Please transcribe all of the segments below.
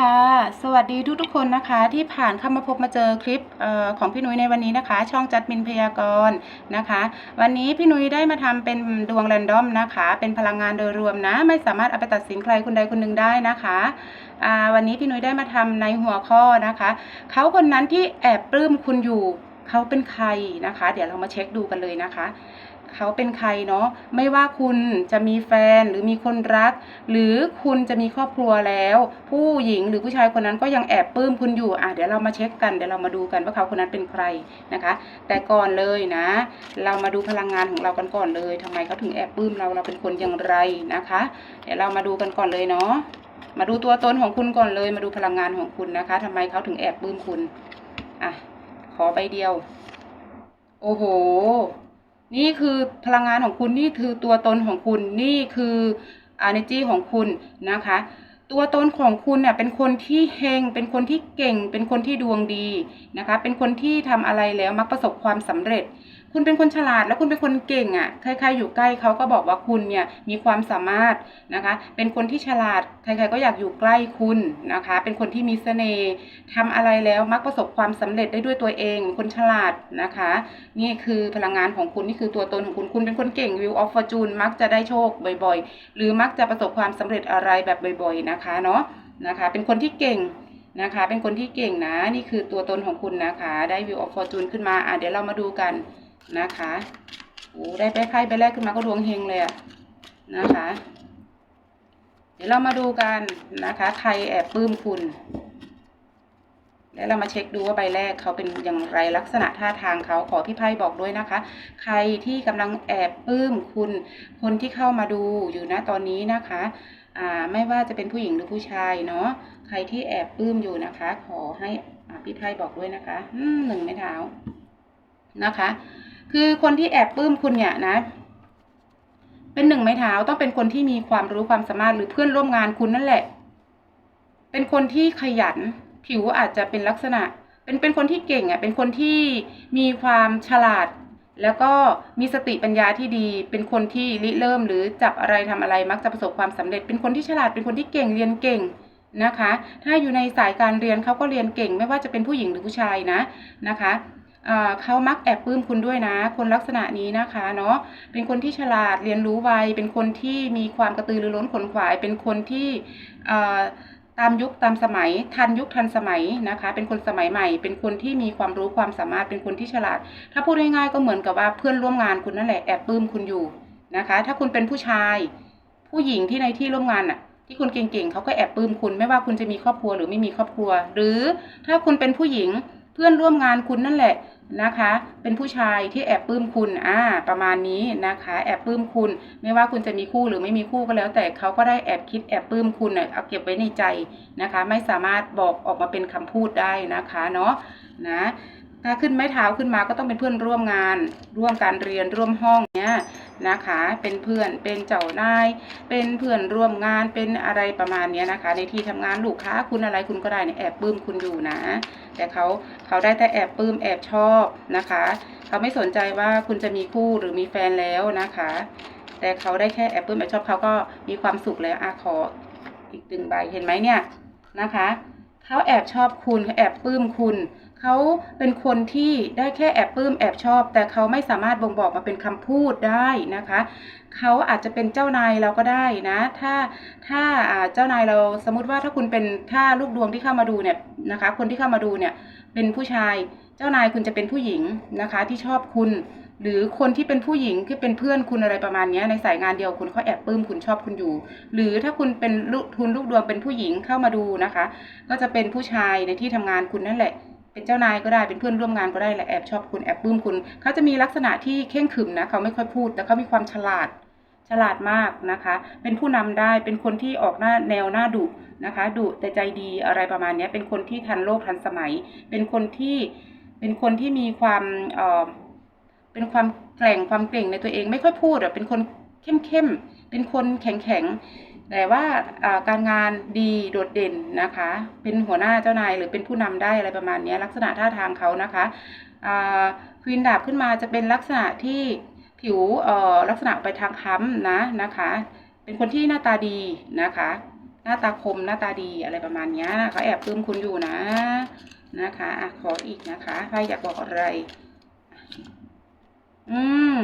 ค่ะสวัสดีทุกๆคนนะคะที่ผ่านเข้ามาพบมาเจอคลิปออของพี่นุ้ยในวันนี้นะคะ ช่องจัดมินพยากรณ์นะคะ วันนี้พี่นุ้ยได้มาทำเป็นดวงแรนดอมนะคะ เป็นพลังงานโดยรวมนะ ไม่สามารถเอาไปตัดสินใครคนใดคนหนึ่งได้นะคะวันนี้พี่นุ้ยได้มาทำในหัวข้อนะคะเขาคนนั้นที่แอบปลื้มคุณอยู่เขาเป็นใครนะคะ เดี๋ยวเรามาเช็คดูกันเลยนะคะ เขาเป็นใครเนาะไม่ว่าคุณจะมีแฟนหรือมีคนรัก หรือคุณจะมีครอบครัวแล้ว ผู้หญิงหรือผู้ชายคนนั้นก็ยังแอบปลื้มคุณอยู่อะเดี๋ยวเรามาเช็คกันเดี๋ยวเรามาดูกันว่าเขาคนนั้นเป็นใครนะคะ แต่ก่อนเลยนะ เรามาดูพลังงานของเรากันก่อนเลยทำไมเขาถึงแอบปลื้มเราเราเป็นคนอย่างไรนะคะ เดี๋ยวเรามาดูกันก่อนเลยเนาะมาดูตัวตนของคุณก่อนเลย มาดูพลังงานของคุณนะคะทำไมเขาถึงแอบปลื้มคุณอะขอใบเดียว โอ้โห นี่คือพลังงานของคุณนี่คือตัวตนของคุณนี่คือ energy ของคุณนะคะ ตัวตนของคุณเนี่ยเป็นคนที่เฮงเป็นคนที่เก่ง เป็นคนที่ดวงดีนะคะ เป็นคนที่ทำอะไรแล้วมักประสบความสำเร็จ คุณเป็นคนฉลาดแล้วคุณเป็นคนเก่งอะ่ะใครๆอยู่ใกล้เขาก็บอกว่าคุณเนี่ยมีความสามารถนะคะ เป็นคนที่ฉลาดใครๆก็อยากอยู่ใกล้คุณนะคะ เป็นคนที่มีเสน่ห์ทำอะไรแล้วมักประสบความสำเร็จได้ด้วยตัวเอง คนฉลาดนะคะ นี่คือพลังงานของคุณนี่คือตัวตนของคุณคุณเป็นคนเก่ง View of Fortune มักจะได้โชคบ่อยๆ หรือมักจะประสบความสำเร็จอะไรแบบบ่อย ๆนะคะเนาะนะคะ เป็นคนที่เก่งนะคะ เป็นคนที่เก่งนะ นี่คือตัวตนของคุณนะคะ ได้ View of Fortune ขึ้นมา อะ เดี๋ยวเรามาดูกัน นะคะโอ้ได้ไปไพ่ไปแรกขึ้นมาก็ดวงเฮงเลยอะนะคะ เดี๋ยวเรามาดูกันนะคะ ใครแอบปลื้มคุณ แล้วเรามาเช็คดูว่าใบแรกเขาเป็นอย่างไรลักษณะท่าทางเขาขอพี่ไพ่บอกด้วยนะคะ ใครที่กำลังแอบปลื้มคุณ คนที่เข้ามาดูอยู่นะตอนนี้นะคะอ่าไม่ว่าจะเป็นผู้หญิงหรือผู้ชายเนาะใครที่แอบปลื้มอยู่นะคะ ขอให้อ่าพี่ไพ่บอกด้วยนะคะหนึ่งไม้เท้านะคะ คือคนที่แอบปลื้มคุณเนี่ยนะ เป็นหนึ่งไม้เท้าต้องเป็นคนที่มีความรู้ความสามารถหรือเพื่อนร่วมงานคุณนั่นแหละ เป็นคนที่ขยัน ผิวอาจจะเป็นลักษณะ เป็นเป็นคนที่เก่งอะ เป็นคนที่มีความฉลาด แล้วก็มีสติปัญญาที่ดี เป็นคนที่ริเริ่มหรือจับอะไรทำอะไรมักจะประสบความสำเร็จ เป็นคนที่ฉลาด เป็นคนที่เก่งเรียนเก่งนะคะ ถ้าอยู่ในสายการเรียนเขาก็เรียนเก่ง ไม่ว่าจะเป็นผู้หญิงหรือผู้ชายนะนะคะ เขามักแอบปลื้มคุณด้วยนะ คนลักษณะนี้นะคะเนาะเป็นคนที่ฉลาดเรียนรู้ไวเป็นคนที่มีความกระตือรือร้นขนขวาย เป็นคนที่ตามยุคตามสมัยทันยุคทันสมัยนะคะ เป็นคนสมัยใหม่ เป็นคนที่มีความรู้ความสามารถเป็นคนที่ฉลาด ถ้าพูดง่ายๆก็เหมือนกับว่าเพื่อนร่วมงานคุณนั่นแหละแอบปลื้มคุณอยู่นะคะ ถ้าคุณเป็นผู้ชาย ผู้หญิงที่ในที่ร่วมงานน่ะที่คุณเก่งๆเขาก็แอบปลื้มคุณ ไม่ว่าคุณจะมีครอบครัวหรือไม่มีครอบครัว หรือถ้าคุณเป็นผู้หญิง เพื่อนร่วมงานคุณนั่นแหละนะคะ เป็นผู้ชายที่แอบปลื้มคุณอ่าประมาณนี้นะคะ แอบปลื้มคุณ ไม่ว่าคุณจะมีคู่หรือไม่มีคู่ก็แล้ว แต่เขาก็ได้แอบคิดแอบปลื้มคุณน่ะเอาเก็บไว้ในใจนะคะ ไม่สามารถบอกออกมาเป็นคำพูดได้นะคะเนาะนะ ถ้าขึ้นไม้เท้าขึ้นมาก็ต้องเป็นเพื่อนร่วมงาน ร่วมการเรียนร่วมห้องเนี้ยนะคะ เป็นเพื่อนเป็นเจ้านาย เป็นเพื่อนร่วมงานเป็นอะไรประมาณเนี้ยนะคะ ในที่ทำงานลูกค้าคุณอะไรคุณก็ได้เนี่ยแอบปลื้มคุณอยู่นะ แต่เขาเขาได้แต่แอบปลื้มแอบชอบนะคะ เขาไม่สนใจว่าคุณจะมีคู่หรือมีแฟนแล้วนะคะ แต่เขาได้แค่แอบปลื้มแอบชอบเขาก็มีความสุขแล้วอะขออีกตึงใบเห็นไหมเนี่ยนะคะเขาแอบชอบคุณเขาแอบปลื้มคุณ เขาเป็นคนที่ได้แค่แอบปลื้มแอบชอบ แต่เขาไม่สามารถบ่งบอกมาเป็นคำพูดได้นะคะ เขาอาจจะเป็นเจ้านายเราก็ได้นะ ถ้าถ้าเจ้านายเราสมมติว่าถ้าคุณเป็นถ้าลูกดวงที่เข้ามาดูเนี่ยนะคะ คนที่เข้ามาดูเนี่ยเป็นผู้ชาย เจ้านายคุณจะเป็นผู้หญิงนะคะ ที่ชอบคุณ หรือคนที่เป็นผู้หญิงที่เป็นเพื่อนคุณอะไรประมาณนี้ในสายงานเดียวคุณเขาแอบปลื้มคุณชอบคุณอยู่ หรือถ้าคุณเป็นลูกทุนลูกดวงเป็นผู้หญิงเข้ามาดูนะคะ ก็จะเป็นผู้ชายในที่ทำงานคุณนั่นแหละ เป็นเจ้านายก็ได้เป็นเพื่อนร่วมงานก็ได้แหละแอบชอบคุณแอบปลื้มคุณเขาจะมีลักษณะที่เข่งขึมนะเขาไม่ค่อยพูดแต่เขามีความฉลาดฉลาดมากนะคะ เป็นผู้นำได้เป็นคนที่ออกหน้าแนวหน้าดุนะคะดุแต่ใจดีอะไรประมาณนี้เป็นคนที่ทันโลกทันสมัย เป็นคนที่เป็นคนที่มีความเอ่อเป็นความแกร่งความเก่งในตัวเองไม่ค่อยพูดอะเป็นคนเข้มเข้มเป็นคนแข็งแข็ง แต่ว่าการงานดีโดดเด่นนะคะ เป็นหัวหน้าเจ้านายหรือเป็นผู้นำได้อะไรประมาณนี้ลักษณะท่าทางเขานะคะควีนดาบขึ้นมาจะเป็นลักษณะที่ผิวลักษณะไปทางค้ำนะนะคะ เป็นคนที่หน้าตาดีนะคะ หน้าตาคมหน้าตาดีอะไรประมาณนี้ยเขาแอบปลื้มคุณอยู่นะนะคะอะขออีกนะคะใครอยากบอกอะไร อืม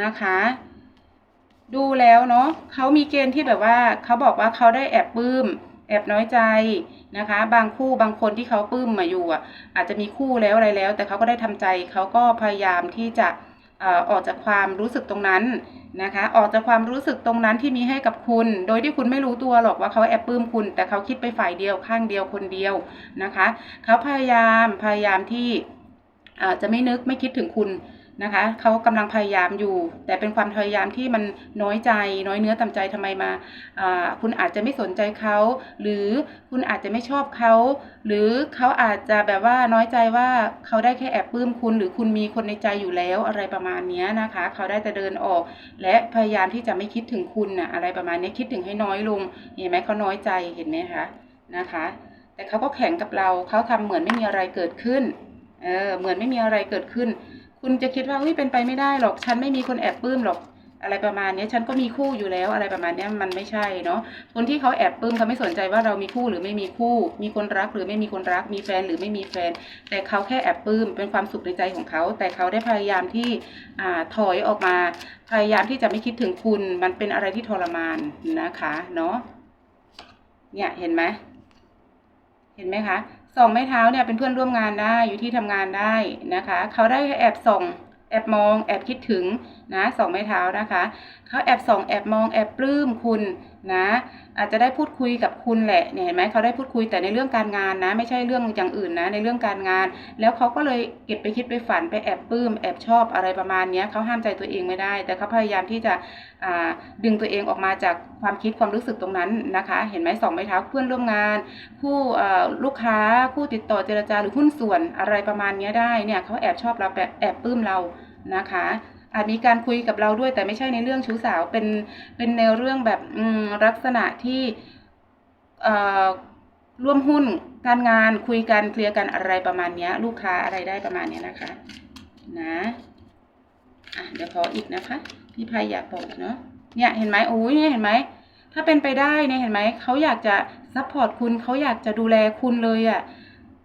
นะคะ ดูแล้วเนาะเขามีเกณฑ์ที่แบบว่าเขาบอกว่าเขาได้แอบปลื้มแอบน้อยใจนะคะ บางคู่บางคนที่เขาปลื้มมาอยู่อะ อาจจะมีคู่แล้วอะไรแล้ว แต่เขาก็ได้ทำใจเขาก็พยายามที่จะออกจากความรู้สึกตรงนั้นนะคะ ออกจากความรู้สึกตรงนั้นที่มีให้กับคุณ โดยที่คุณไม่รู้ตัวหรอกว่าเขาแอบปลื้มคุณ แต่เขาคิดไปฝ่ายเดียวข้างเดียวคนเดียวนะคะ เขาพยายามพยายามที่จะไม่นึกไม่คิดถึงคุณ นะคะเขากำลังพยายามอยู่ แต่เป็นความพยายามที่มันน้อยใจน้อยเนื้อต่ำใจทำไมมาคุณอาจจะไม่สนใจเขา หรือคุณอาจจะไม่ชอบเขา หรือเขาอาจจะแบบว่าน้อยใจว่าเขาได้แค่แอบปลื้มคุณ หรือคุณมีคนในใจอยู่แล้วอะไรประมาณนี้นะคะ เขาได้แต่เดินออก และพยายามที่จะไม่คิดถึงคุณนะอะไรประมาณนี้คิดถึงให้น้อยลงเห็นไหมเขาน้อยใจเห็นไหมคะนะคะ แต่เขาก็แข่งกับเราเขาทำเหมือนไม่มีอะไรเกิดขึ้นเออเหมือนไม่มีอะไรเกิดขึ้น คุณจะคิดว่าเฮ้ยเป็นไปไม่ได้หรอก ฉันไม่มีคนแอบปลื้มหรอกอะไรประมาณนี้ฉันก็มีคู่อยู่แล้วอะไรประมาณนี้มันไม่ใช่เนาะคนที่เขาแอบปลื้มเขาไม่สนใจว่าเรามีคู่หรือไม่มีคู่ มีคนรักหรือไม่มีคนรัก มีแฟนหรือไม่มีแฟน แต่เขาแค่แอบปลื้มเป็นความสุขในใจของเขา แต่เขาได้พยายามที่อ่าถอยออกมา พยายามที่จะไม่คิดถึงคุณ มันเป็นอะไรที่ทรมานนะคะเนาะเนี่ยเห็นไหมเห็นไหมคะ ส่องไม้เท้าเนี่ยเป็นเพื่อนร่วมงานได้อยู่ที่ทำงานได้นะคะ เขาได้แอบส่องแอบมองแอบคิดถึงนะส่องไม้เท้านะคะ เขาแอบส่องแอบมองแอบปลื้มคุณนะอาจจะได้พูดคุยกับคุณแหละเนี่ยเห็นไหมเขาได้พูดคุยแต่ในเรื่องการงานนะ ไม่ใช่เรื่องอย่างอื่นนะในเรื่องการงาน แล้วเขาก็เลยเก็บไปคิดไปฝันไปแอบปลื้มแอบชอบอะไรประมาณนี้เขาห้ามใจตัวเองไม่ได้ แต่เขาพยายามที่จะดึงตัวเองออกมาจากความคิดความรู้สึกตรงนั้นนะคะ เห็นไหมสองไม้เท้าเพื่อนร่วมงานคู่เอ่อลูกค้าคู่ติดต่อเจรจาหรือหุ้นส่วนอะไรประมาณนี้ได้เนี่ยเขาแอบชอบเราแอบแอบปลื้มเรานะคะ อาจมีการคุยกับเราด้วยแต่ไม่ใช่ในเรื่องชู้สาวเป็นเป็นแนเรื่องแบบอืลักษณะที่ร่วมหุ้นการงานคุยกันเคลียร์กันอะไรประมาณนี้ลูกค้าอะไรได้ประมาณนี้นะคะ นะอะเดี๋ยวขออีกนะคะ พี่พายอยากบอกเนาะเนี่ยเห็นไหมโอ้ยเนี่ยเห็นไหมถ้าเป็นไปได้เนี่ยเห็นไหมเขาอยากจะซัพพอร์ตคุณเขาอยากจะดูแลคุณเลยอะ่ะ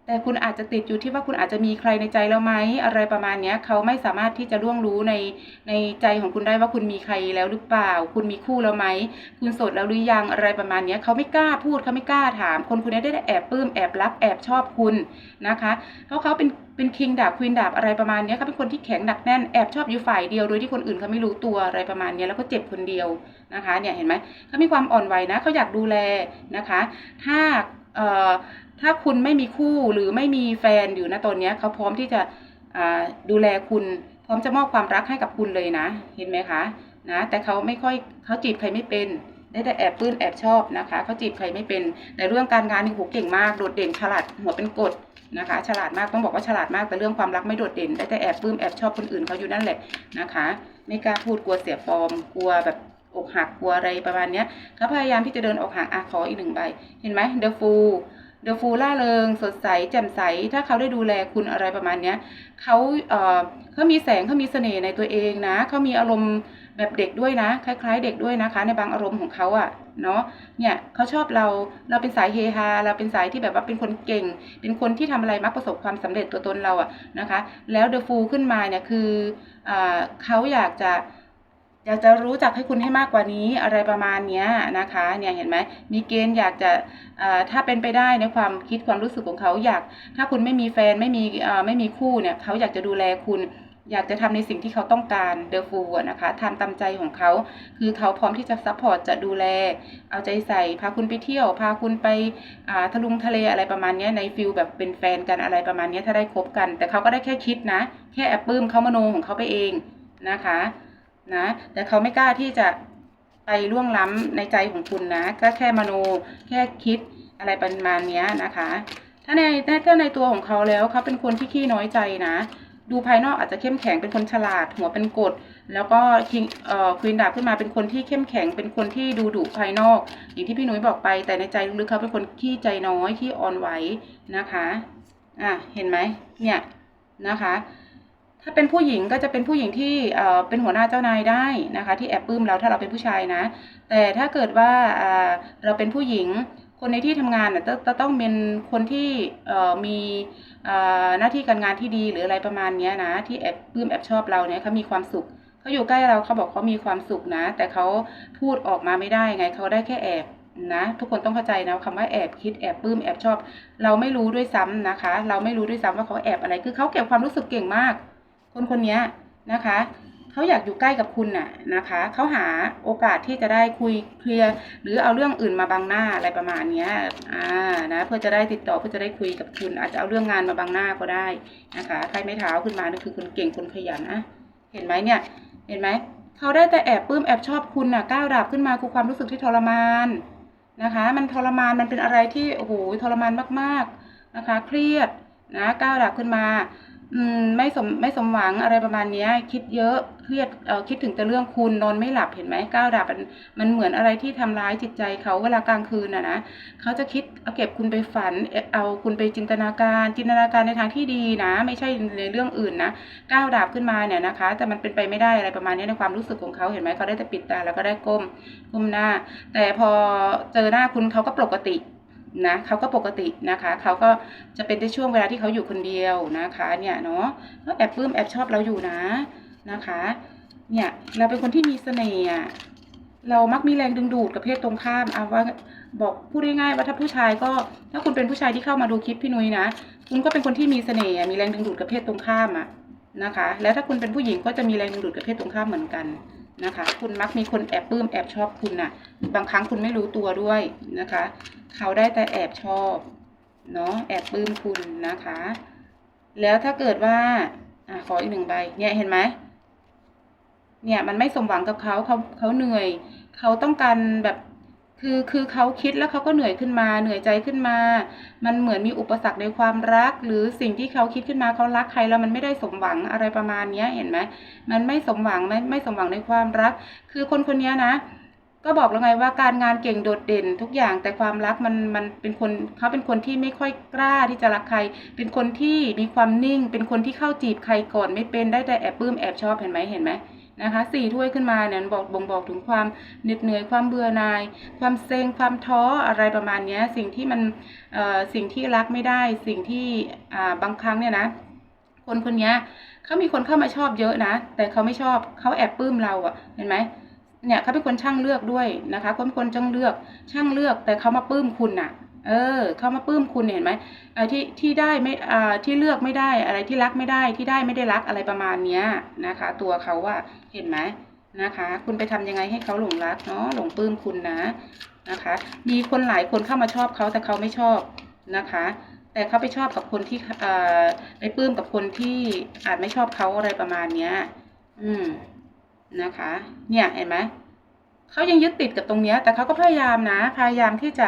แต่คุณอาจจะติดอยู่ที่ว่าคุณอาจจะมีใครในใจแล้วไหมอะไรประมาณเนี้ยเขาไม่สามารถที่จะล่วงรู้ในในใจของคุณได้ว่าคุณมีใครแล้วหรือเปล่า คุณมีคู่แล้วไหมคุณโสดแล้วหรือยังอะไรประมาณเนี้ยเขาไม่กล้าพูดเขาไม่กล้าถาม คนคนนี้ได้แอบปลื้มแอบรักแอบชอบคุณนะคะเพราะเขาเป็นเป็นคิงดาบควีนดาบอะไรประมาณเนี้ยเขาเป็นคนที่แข็งหนักแน่นแอบชอบอยู่ฝ่ายเดียวโดยที่คนอื่นเขาไม่รู้ตัวอะไรประมาณเนี้ยแล้วก็เจ็บคนเดียวนะคะเนี่ยเห็นไหมเขามีความอ่อนไหวนะเขาอยากดูแลนะคะ ถ้าเอ่อ ถ้าคุณไม่มีคู่หรือไม่มีแฟนอยู่นะตอนนี้เขาพร้อมที่จะดูแลคุณ พร้อมจะมอบความรักให้กับคุณเลยนะ เห็นไหมคะนะแต่เขาไม่ค่อยเขาจีบใครไม่เป็นได้แต่แอบปลื้นแอบชอบนะคะเขาจีบใครไม่เป็นในเรื่องการงานนี่โหเก่งมากโดดเด่นฉลาดหัวเป็นกฎนะคะ ฉลาดมากต้องบอกว่าฉลาดมากแต่เรื่องความรักไม่โดดเด่น ได้แต่แอบปลื้มแอบชอบคนอื่นเขาอยู่นั่นแหละนะคะ ไม่กล้าพูดกลัวเสียฟอร์มกลัวแบบอกหักกลัวอะไรประมาณเนี้ยเขาพยายามที่จะเดินออกห่างอะขออีกหนึ่งใบ เห็นไหมเดอะฟู เดอะฟูล่าเริงสดใสแจ่มใส ถ้าเขาได้ดูแลคุณอะไรประมาณเนี้ยเขาเอ่อเขามีแสงเขามีเสน่ห์ในตัวเองนะเขามีอารมณ์แบบเด็กด้วยนะ คล้ายๆ เด็กด้วยนะคะ ในบางอารมณ์ของเขาอะเนาะเนี่ยเขาชอบเราเราเป็นสายเฮฮาเราเป็นสายที่แบบว่าเป็นคนเก่ง เป็นคนที่ทำอะไรมักประสบความสำเร็จตัวตนเราอะนะคะ แล้วเดอะฟูขึ้นมาเนี่ยคืออ่าเขาอยากจะ อยากจะรู้จักให้คุณให้มากกว่านี้อะไรประมาณนี้นะคะเนี่ยเห็นไหมมีเกณฑ์อยากจะถ้าเป็นไปได้ในความคิดความรู้สึกของเขาอยาก ถ้าคุณไม่มีแฟนไม่มีไม่มีคู่เนี่ยเขาอยากจะดูแลคุณ อยากจะทำในสิ่งที่เขาต้องการเดอะฟูนะคะทำตามใจของเขา คือเขาพร้อมที่จะซัพพอร์ตจะดูแล เอาใจใส่ พาคุณไปเที่ยว พาคุณไปอ่าทะลุงทะเลอะไรประมาณนี้ในฟิลแบบเป็นแฟนกันอะไรประมาณนี้ถ้าได้คบกัน แต่เขาก็ได้แค่คิดนะ แค่แอบปื้มเขามโนของเขาไปเองนะคะ นะ แต่เขาไม่กล้าที่จะไปล่วงล้ำในใจของคุณนะ ก็แค่มโนแค่คิดอะไรประมาณนี้นะคะ ถ้าในถ้าในตัวของเขาแล้วเขาเป็นคนที่ขี้น้อยใจนะ ดูภายนอกอาจจะเข้มแข็งเป็นคนฉลาด หัวเป็นกฎแล้วก็คิงเอ่อควีนดาบขึ้นมาเป็นคนที่เข้มแข็งเป็นคนที่ดูดุภายนอก อย่างที่พี่หนุ่ยบอกไป แต่ในใจลึกๆเขาเป็นคนขี้ใจน้อยขี้อ่อนไหวนะคะอะเห็นไหมเนี่ยนะคะ ถ้าเป็นผู้หญิงก็จะเป็นผู้หญิงที่เป็นหัวหน้าเจ้านายได้นะคะ ที่แอบปลื้มเราถ้าเราเป็นผู้ชายนะ แต่ถ้าเกิดว่าเราเป็นผู้หญิงคนในที่ทำงานน่ะจะต้องเป็นคนที่มีหน้าที่การงานที่ดีหรืออะไรประมาณนี้นะ ที่แอบปลื้มแอบชอบเราเนี่ยเขามีความสุขเขาอยู่ใกล้เราเขาบอกเขามีความสุขนะ แต่เขาพูดออกมาไม่ได้ไงเขาได้แค่แอบนะทุกคนต้องเข้าใจนะคำว่าแอบคิดแอบปลื้มแอบชอบ เราไม่รู้ด้วยซ้ำนะคะ เราไม่รู้ด้วยซ้ำว่าเขาแอบอะไรคือเขาเก็บความรู้สึกเก่งมาก คนคนนี้นะคะเขาอยากอยู่ใกล้กับคุณน่ะนะคะเขาหาโอกาสที่จะได้คุยเคลียร์หรือเอาเรื่องอื่นมาบังหน้าอะไรประมาณเนี้ยอ่านะเพื่อจะได้ติดต่อเพื่อจะได้คุยกับคุณ อาจจะเอาเรื่องงานมาบังหน้าก็ได้นะคะใครไม่เท้าขึ้นมานี่คือคนเก่งคนขยันนะเห็นไหมเนี่ยเห็นไหมเขาได้แต่แอบปลื้มแอบชอบคุณน่ะก้าวดาบขึ้นมาคือความรู้สึกที่ทรมานนะคะ มันทรมานมันเป็นอะไรที่โอ้โหทรมานมากๆนะคะ เครียดนะก้าวดาบขึ้นมา ไม่สมไม่สมหวังอะไรประมาณนี้คิดเยอะเครียดเออคิดถึงแต่เรื่องคุณนอนไม่หลับเห็นไหมก้าวดาบมันมันเหมือนอะไรที่ทำร้ายจิตใจเขาเวลากลางคืนน่ะนะเขาจะคิดเอาเก็บคุณไปฝันเอาคุณไปจินตนาการ จินตนาการในทางที่ดีนะ ไม่ใช่ในเรื่องอื่นนะก้าวดาบขึ้นมาเนี่ยนะคะ แต่มันเป็นไปไม่ได้อะไรประมาณนี้ในความรู้สึกของเขาเห็นไหมเขาได้แต่ปิดตาแล้วก็ได้ก้มก้มหน้า แต่พอเจอหน้าคุณเขาก็ปกติ นะเขาก็ปกตินะคะเขาก็จะเป็นในช่วงเวลาที่เขาอยู่คนเดียวนะคะเนี่ยเนาะเขาแอบปลื้มแอบชอบเราอยู่นะนะคะ เนี่ยเราเป็นคนที่มีเสน่ห์เรามักมีแรงดึงดูดกับเพศตรงข้ามเอาว่าบอกพูดง่ายๆว่าถ้าผู้ชายก็ถ้าคุณเป็นผู้ชายที่เข้ามาดูคลิปพี่นุ้ยนะคุณก็เป็นคนที่มีเสน่ห์มีแรงดึงดูดกับเพศตรงข้ามอะนะคะ แล้วถ้าคุณเป็นผู้หญิงก็จะมีแรงดึงดูดกับเพศตรงข้ามเหมือนกัน นะคะ คุณมักมีคนแอบปลื้มแอบชอบคุณน่ะ บางครั้งคุณไม่รู้ตัวด้วยนะคะ เขาได้แต่แอบชอบเนาะแอบปลื้มคุณนะคะ แล้วถ้าเกิดว่าอะขออีกหนึ่งใบ เนี่ยเห็นไหมเนี่ยมันไม่สมหวังกับเขาเขาเขาเหนื่อย เขาต้องการแบบ คือคือเขาคิดแล้วเขาก็เหนื่อยขึ้นมา เหนื่อยใจขึ้นมา มันเหมือนมีอุปสรรคในความรัก หรือสิ่งที่เขาคิดขึ้นมาเขารักใครแล้วมันไม่ได้สมหวังอะไรประมาณเนี้ยเห็นไหมมันไม่สมหวังไม่ไม่สมหวังในความรัก คือคนคนนี้นะ ก็บอกแล้วไงว่าการงานเก่งโดดเด่นทุกอย่างแต่ความรักมันมันเป็นคนเขาเป็นคนที่ไม่ค่อยกล้าที่จะรักใคร เป็นคนที่มีความนิ่ง เป็นคนที่เข้าจีบใครก่อนไม่เป็นได้แต่แอบปลื้มแอบชอบเห็นไหมเห็นไหม นะคะสี่ถ้วยขึ้นมาเนี่ยบอกบ่งบอกถึงความเหน็ดเหนื่อยความเบื่อหน่าย ความเซ็งความท้ออะไรประมาณนี้สิ่งที่มันสิ่งที่รักไม่ได้ สิ่งที่บางครั้งเนี่ยนะ คนคนนี้เขามีคนเข้ามาชอบเยอะนะ แต่เขาไม่ชอบเขาแอบปลื้มเราอะเห็นไหมเนี่ยเขาเป็นคนช่างเลือกด้วยนะคะเขาเป็นคนช่างเลือกช่างเลือกแต่เขามาปลื้มคุณน่ะ เออเขามาปลื้มคุณเห็นไหมเออที่ที่ได้ไม่อ่าที่เลือกไม่ได้อะไรที่รักไม่ได้ที่ได้ไม่ได้รักอะไรประมาณเนี้ยนะคะ ตัวเขาว่าเห็นไหมนะคะ คุณไปทำยังไงให้เขาหลงรักเนาะหลงปลื้มคุณนะนะคะ มีคนหลายคนเข้ามาชอบเขาแต่เขาไม่ชอบนะคะ แต่เขาไปชอบกับคนที่อ่าไปปลื้มกับคนที่อาจไม่ชอบเขาอะไรประมาณเนี้ย อืมนะคะ เนี่ยเห็นไหมเขายังยึดติดกับตรงเนี้ย แต่เขาก็พยายามนะ พยายามที่จะ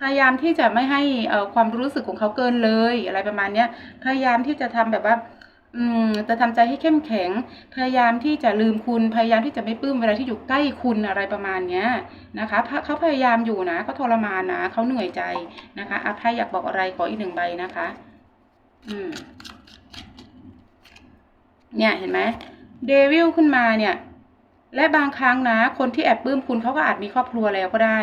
พยายามที่จะไม่ให้เอ่อความรู้สึกของเขาเกินเลยอะไรประมาณเนี้ยพยายามที่จะทำแบบว่าอืมจะทำใจให้เข้มแข็ง พยายามที่จะลืมคุณ พยายามที่จะไม่ปลื้มเวลาที่อยู่ใกล้คุณอะไรประมาณเนี้ยนะคะพะเขาพยายามอยู่นะเขาทรมานนะเขาเหนื่อยใจนะคะอาภัยอยากบอกอะไรขออีกหนึ่งใบนะคะ อืม เนี่ยเห็นไหมเดวิลขึ้นมาเนี่ย และบางครั้งนะ คนที่แอบปลื้มคุณเขาก็อาจมีครอบครัวแล้วก็ได้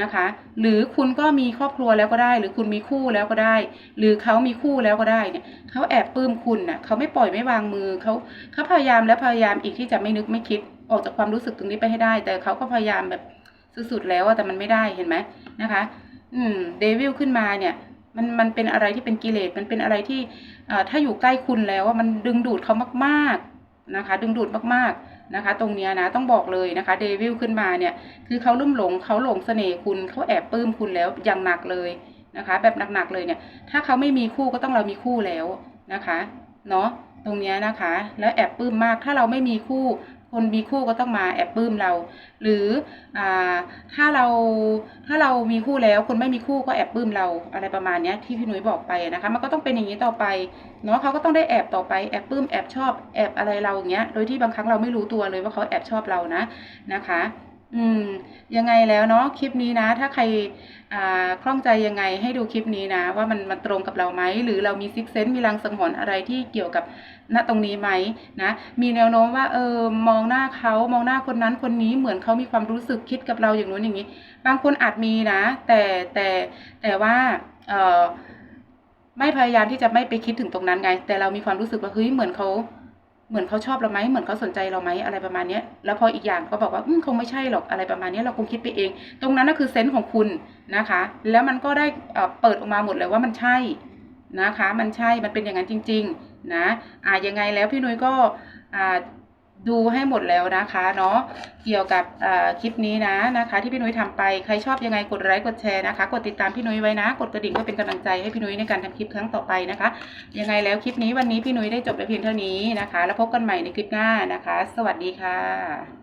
นะคะ หรือคุณก็มีครอบครัวแล้วก็ได้ หรือคุณมีคู่แล้วก็ได้ หรือเขามีคู่แล้วก็ได้เนี่ยเขาแอบปลื้มคุณน่ะเขาไม่ปล่อยไม่วางมือเขาเขาพยายามและพยายามอีกที่จะไม่นึกไม่คิดออกจากความรู้สึกตรงนี้ไปให้ได้ แต่เขาก็พยายามแบบสุดๆแล้วแต่มันไม่ได้เห็นไหมนะคะ อืมเดวิลขึ้นมาเนี่ย มันมันเป็นอะไรที่เป็นกิเลสมันเป็นอะไรที่อ่าถ้าอยู่ใกล้คุณแล้วว่ามันดึงดูดเขามาก ๆนะคะ ดึงดูดมากๆ นะคะ ตรงเนี้ยนะต้องบอกเลยนะคะเดวิลขึ้นมาเนี่ยคือเขาลุ่มหลงเขาหลงเสน่ห์คุณเขาแอบปลื้มคุณแล้วอย่างหนักเลยนะคะ แบบหนักๆเลยเนี่ย ถ้าเขาไม่มีคู่ก็ต้องเรามีคู่แล้วนะคะเนาะตรงเนี้ยนะคะ แล้วแอบปลื้มมากถ้าเราไม่มีคู่ คนมีคู่ก็ต้องมาแอบปลื้มเรา หรืออ่าถ้าเราถ้าเรามีคู่แล้วคนไม่มีคู่ก็แอบปลื้มเราอะไรประมาณนี้ที่พี่หนุ่ยบอกไปนะคะ มันก็ต้องเป็นอย่างนี้ต่อไปเนาะเขาก็ต้องได้แอบต่อไปแอบปลื้มแอบชอบแอบอะไรเราอย่างเงี้ยโดยที่บางครั้งเราไม่รู้ตัวเลยว่าเขาแอบชอบเรานะนะคะ อืม ยังไงแล้วเนาะคลิปนี้นะ ถ้าใครอ่าคล่องใจยังไงให้ดูคลิปนี้นะ ว่ามันมันตรงกับเราไหม หรือเรามีซิกเซนต์มีลางสังหรณ์อะไรที่เกี่ยวกับณตรงนี้ไหมนะ มีแนวโน้มว่าเออมองหน้าเขามองหน้าคนนั้นคนนี้เหมือนเขามีความรู้สึกคิดกับเราอย่างนู้นอย่างนี้ บางคนอาจมีนะ แต่แต่แต่ว่าเออไม่พยายามที่จะไม่ไปคิดถึงตรงนั้นไง แต่เรามีความรู้สึกว่าเฮ้ยเหมือนเขา เหมือนเขาชอบเราไหมเหมือนเขาสนใจเราไหมอะไรประมาณเนี้ยแล้วพออีกอย่างก็บอกว่าอืมคงไม่ใช่หรอกอะไรประมาณนี้เราคงคิดไปเอง ตรงนั้นก็คือเซนส์ของคุณนะคะ แล้วมันก็ได้อ่อเปิดออกมาหมดเลยว่ามันใช่นะคะ มันใช่มันเป็นอย่างนั้นจริง ๆ นะอ่ายังไงแล้วพี่นุ้ยก็อ่า ดูให้หมดแล้วนะคะเนาะเกี่ยวกับคลิปนี้นะนะคะ ที่พี่นุ้ยทำไปใครชอบยังไงกดไลค์กดแชร์นะคะ กดติดตามพี่นุ้ยไว้นะ กดกระดิ่งเพื่อเป็นกำลังใจให้พี่นุ้ยในการทำคลิปครั้งต่อไปนะคะ ยังไงแล้วคลิปนี้วันนี้พี่นุ้ยได้จบไปเพียงเท่านี้นะคะ แล้วพบกันใหม่ในคลิปหน้านะคะ สวัสดีค่ะ